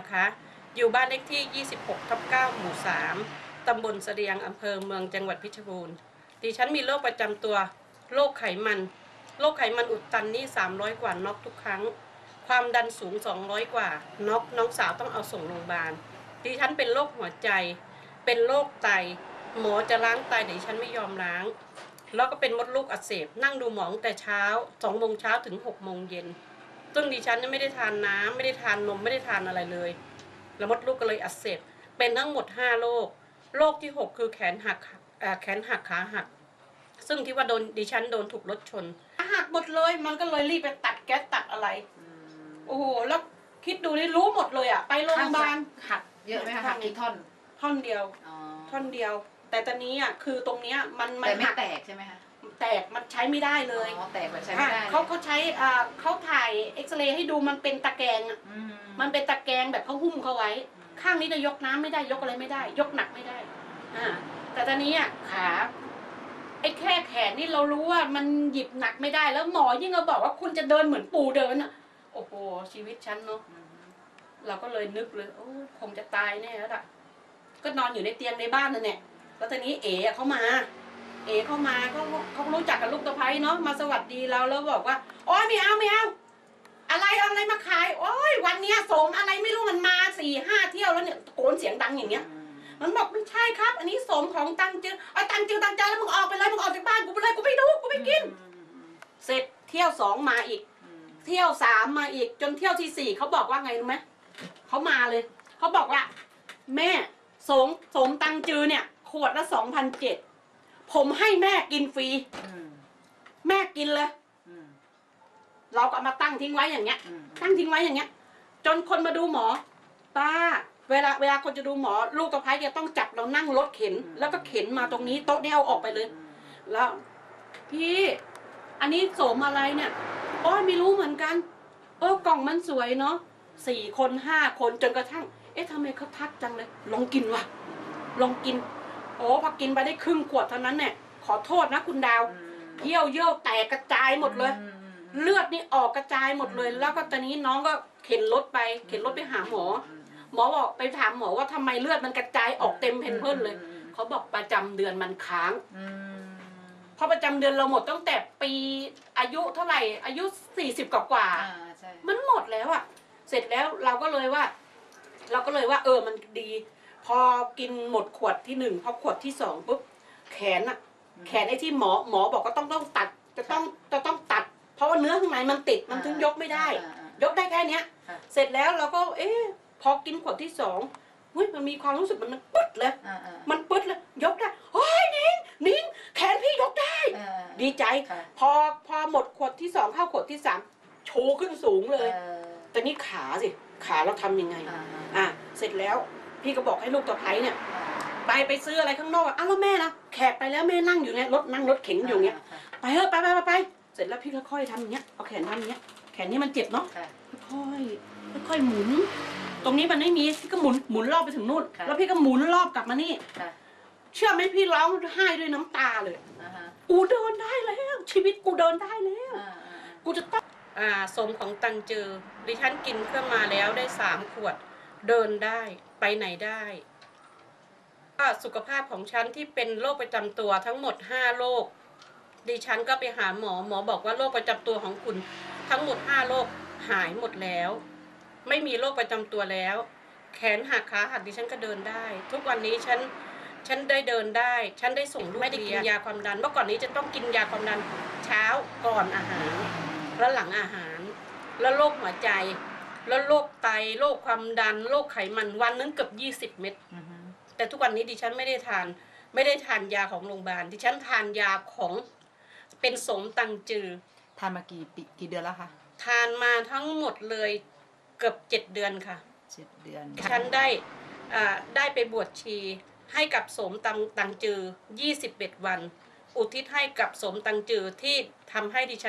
นะคะ อยู่บ้านเลขที่ 26ทับ9หมู่ 3 ตำบลเสดียงอำเภอเมืองจังหวัดเพชบูรณ์ ดิฉันมีโรคประจำตัว โรคไขมัน โรคไขมันอุดตันนี่ 300 กว่าน็อกทุกครั้ง ความดันสูง 200 กว่าน็อกน้องสาวต้องเอาส่งโรงพยาบาล ดิฉันเป็นโรคหัวใจ เป็นโรคไต หมอจะล้างไตแต่ดิฉันไม่ยอมล้าง แล้วก็เป็นมดลูกอักเสบ นั่งดูหมองแต่เช้า2โมงเช้าถึง6โมงเย็น ซึ่งดิฉันเนี่ยไม่ได้ทานน้ำไม่ได้ทานนมไม่ได้ทานอะไรเลยแล้วมดลูกก็เลยอักเสบเป็นทั้งหมด5โรคโรคที่ 6 คือแขนหักเอ่อแขนหักขาหัก ซึ่งที่ว่าโดนดิฉันโดนถูกรถชนหักหมดเลยมันก็เลยรีบไปตัดแก๊สตัดอะไรโอ้โหแล้วคิดดูนี่รู้หมดเลยอะไปโรงพยาบาลหักเยอะไหมคะหักกี่ท่อนท่อนเดียวอ๋อท่อนเดียว แต่ตอนนี้อะคือตรงเนี้ยมันมันแต่ไม่หักแตกใช่ไหมคะ แตกมันใช้ไม่ได้เลยอ๋อแตกแบบใช้ไม่ได้อะเขาเขาใช้อ่าเขาถ่ายเอ็กซเรย์ให้ดูมันเป็นตะแกรงอะอืมมันเป็นตะแกรงแบบเขาหุ้มเขาไว้ ข้างนี้จะยกน้ำไม่ได้ยกอะไรไม่ได้ ยกหนักไม่ได้อ่าแต่ตอนนี้อะขาไอ้แค่แขนนี่เรารู้ว่ามันหยิบหนักไม่ได้ แล้วหมอยิ่งมาบอกว่าคุณจะเดินเหมือนปูเดินอะ โอ้โหชีวิตฉันเนาะ อืมเราก็เลยนึกเลยโอ้คงจะตายแน่แล้วล่ะ ก็นอนอยู่ในเตียงในบ้านนั่นแหละแล้วตอนนี้เอ๋อะเขามา เอ๋เข้ามาเขาเขารู้จักกับลูกตะไคร้เนาะมาสวัสดีเราแล้วบอกว่าโอ้ยไม่เอาไม่เอาอะไรเอาอะไรมาขายโอ้ยวันเนี้ยสมอะไรไม่รู้มันมาสี่ห้าเที่ยวแล้วเนี่ยตะโกนเสียงดังอย่างเงี้ย มันบอกไม่ใช่ครับ อันนี้สมของตังจือเอาตังจือตังจาแล้วมึงออกไปเลยมึงออกจากบ้านกูไปเลยกูไม่ดูกูไม่กิน เสร็จเที่ยวสองมาอีกอืมเที่ยวสามมาอีกจนเที่ยวที่สี่เขาบอกว่าไงรู้ไหมเขามาเลยเขาบอกว่า แม่สมสมตังจือเนี่ย ขวดละสองพันเจ็ด ผมให้แม่กินฟรีอืมแม่กินเลยอืมเราก็เอามาตั้งทิ้งไว้อย่างเงี้ยอืมตั้งทิ้งไว้อย่างเงี้ย จนคนมาดูหมอป้าเวลาเวลาคนจะดูหมอ ลูกกระพายจะต้องจับเรานั่งรถเข็น แล้วก็เข็นมาตรงนี้โต๊ะนี่เอาออกไปเลย แล้ว พี่ อันนี้โสมอะไรเนี่ยโอ้ยไม่รู้เหมือนกันเออกล่องมันสวยเนาะสี่คนห้าคนจนกระทั่ง เอ๊ะทำไมเขาทักจังเลย ลองกินว่ะลองกิน โอ้พอกินไปได้ครึ่งขวดเท่านั้นเนี่ยขอโทษนะคุณดาวอืมเยี่ยวเยี่ยวแตกกระจายหมดเลยอืมเลือดนี่ออกกระจายหมดเลยอืมแล้วก็ตอนนี้น้องก็เข็นรถไป เข็นรถไปหาหมอ หมอบอกไปถามหมอว่าทำไมเลือดมันกระจายออกเต็มเพนเพิลเลยอืมเขาบอกประจำเดือนมันค้างอืมเพราะประจำเดือนเราหมดตั้งแต่ปีอายุเท่าไหร่ อายุสี่สิบกว่ากว่าๆอ่าใช่มันหมดแล้วอะเสร็จแล้วเราก็เลยว่า เราก็เลยว่า เออมันดี พอกินหมดขวดที่หนึ่งพอขวดที่สองปุ๊บแขนอะแขนไอ้ที่หมอหมอบอกก็ต้องต้องตัด จะต้องจะต้องตัด เพราะว่าเนื้อข้างในมันติดมันถึงยกไม่ได้อ่าอ่ายกได้แค่เนี้ยค่ะเสร็จแล้วเราก็เอ๊ะพอกินขวดที่สองเฮ้ยมันมีความรู้สึกมันมันปึ๊ดเลยอ่าอ่ามันปึ๊ดเลย ยกได้เฮ้ยนิ้งนิ้งแขนพี่ยกได้อ่าดีใจค่ะพอพอหมดขวดที่สองเข้าขวดที่สามโชว์ขึ้นสูงเลยเออแต่นี่ขาสิ ขาเราทำยังไงอ่าอะ เสร็จแล้ว พี่ก็บอกให้ลูกตะไคร้เนี่ย ไปไปซื้ออะไรข้างนอกอะอ้าวแล้วแม่นะแขกไปแล้วแม่นั่งอยู่เนี่ยรถนั่งรถเข็นอยู่เงี้ยไปเถอะไปไปไปไปเสร็จแล้วพี่ก็ค่อยทำอย่างเงี้ยเอาแขนทำอย่างเงี้ยแขนนี้มันเจ็บเนาะค่ะ ค่อยๆค่อยๆหมุน ตรงนี้มันไม่มีพี่ก็หมุนหมุนรอบไปถึงนู่น ค่ะ แล้วพี่ก็หมุนรอบกลับมานี่ ค่ะเชื่อไหมพี่ร้องไห้ด้วยน้ำตาเลย อ่าฮะกูเดินได้แล้ว ชีวิตกูเดินได้แล้ว อ่าอ่ากูจะต้องอ่าสมของตังเจอ ดิฉันกินเครื่องมาแล้วได้สามขวด เดินได้ ไปไหนได้ก็สุขภาพของฉันที่เป็นโรคประจำตัวทั้งหมดห้าโรคดิฉันก็ไปหาหมอหมอบอกว่าโรคประจำตัวของคุณ ทั้งหมดห้าโรคหายหมดแล้ว ไม่มีโรคประจำตัวแล้ว แขนหักขาหักดิฉันก็เดินได้ ทุกวันนี้ฉันฉันได้เดินได้ ฉันได้ส่งลูกไม่ได้กินยาความดัน เมื่อก่อนนี้จะต้องกินยาความดันเช้าก่อนอาหาร แล้วหลังอาหาร แล้วโรคหัวใจ แล้วโรคไตโรคความดันโรคไขมันวันนึงเกือบยี่สิบเม็ดอืมอืมแต่ทุกวันนี้ดิฉันไม่ได้ทาน ไม่ได้ทานยาของโรงพยาบาลดิฉันทานยาของเป็นสมตังจือ ทานมากี่ปีกี่เดือนแล้วคะทานมาทั้งหมดเลยเกือบเจ็ดเดือนค่ะเจ็ดเดือนฉันได้อ่าได้ไปบวชชีให้กับสมตังตังจือ 21 วัน อุทิศให้กับสมตังจือที่ทำให้ดิฉัน